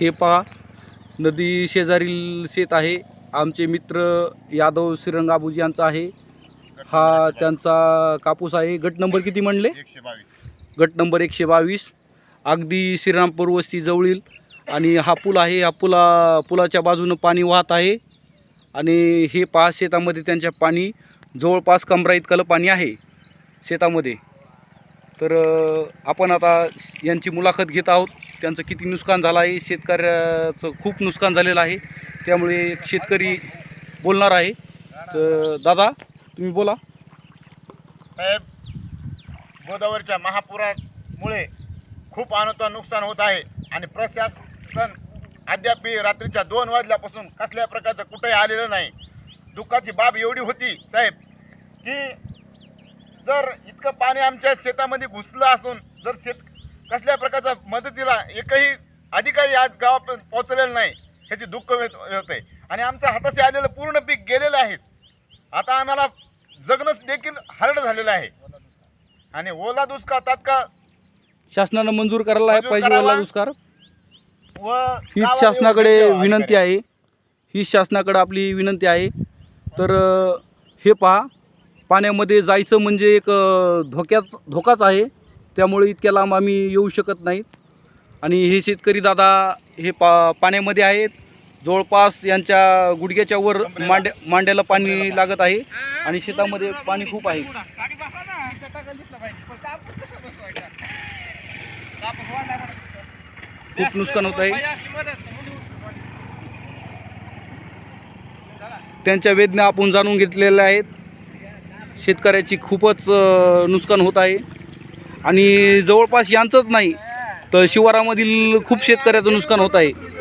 हे पहा नदी शेजारील शेत आहे. आमचे मित्र यादव श्रीरंग आबूजी यांचा आहे. हा त्यांचा कापूस आहे. गट नंबर किती म्हणले? गट नंबर एकशे बावीस. अगदी श्रीरामपूर वस्ती जवळील. आणि हा पूल आहे. हा पुला पुलाच्या बाजूनं पाणी वाहत आहे. आणि हे पहा शेतामध्ये त्यांच्या पाणी जवळपास कमरा इतकं पाणी आहे शेतामध्ये. तर आपण आता यांची मुलाखत घेत आहोत. त्यांचं किती नुकसान झालं आहे शेतकऱ्याचं खूप नुकसान झालेलं आहे. त्यामुळे एक शेतकरी बोलणार आहे. तर दादा तुम्ही बोला. साहेब गोदावरीच्या महापुरामुळे खूप अनोतं नुकसान होत आहे आणि प्रशासन अद्याप रात्रीच्या दोन वाजल्यापासून कसल्या प्रकारचं कुठेही आलेलं नाही. दुःखाची बाब एवढी होती साहेब की जर इतकं पाणी आमच्या शेतामध्ये घुसलं असून जर शेत कसल्या प्रकारचा मदतीला एकही अधिकारी आज गावापर्यंत पोहोचलेला नाही ह्याची दुःख होत. आहे आणि आमच्या हाताशी आलेलं पूर्ण पीक गेलेलं आहेच आता आम्हाला जगणं देखील हार्ड झालेलं आहे. आणि ओला दुष्काळ तात्काळ शासनानं मंजूर करायला मंजूर पाहिजे करावा. ओला दुष्काळ. व हीच गावाला शासनाकडे विनंती आहे. हीच शासनाकडे आपली विनंती आहे. तर अ, हे पहा पाण्यामध्ये जायचं म्हणजे एक अ, धोक्याच धोकाच आहे. त्यामुळे इतक्या लांब आम्ही येऊ शकत नाहीत आणि हे शेतकरी दादा हे पा पाण्यामध्ये आहेत. जवळपास यांच्या गुडघ्याच्या वर मांड्या मांड्याला पाणी लागत आहे. आणि शेतामध्ये पाणी खूप आहे. खूप नुकसान होत आहे. त्यांच्या वेदना आपण जाणून घेतलेल्या आहेत. शेतकऱ्याची खूपच नुकसान होत आहे. आणि जवळपास यांचंच नाही. तर शिवारामधील खूप शेतकऱ्याचं नुकसान होत आहे.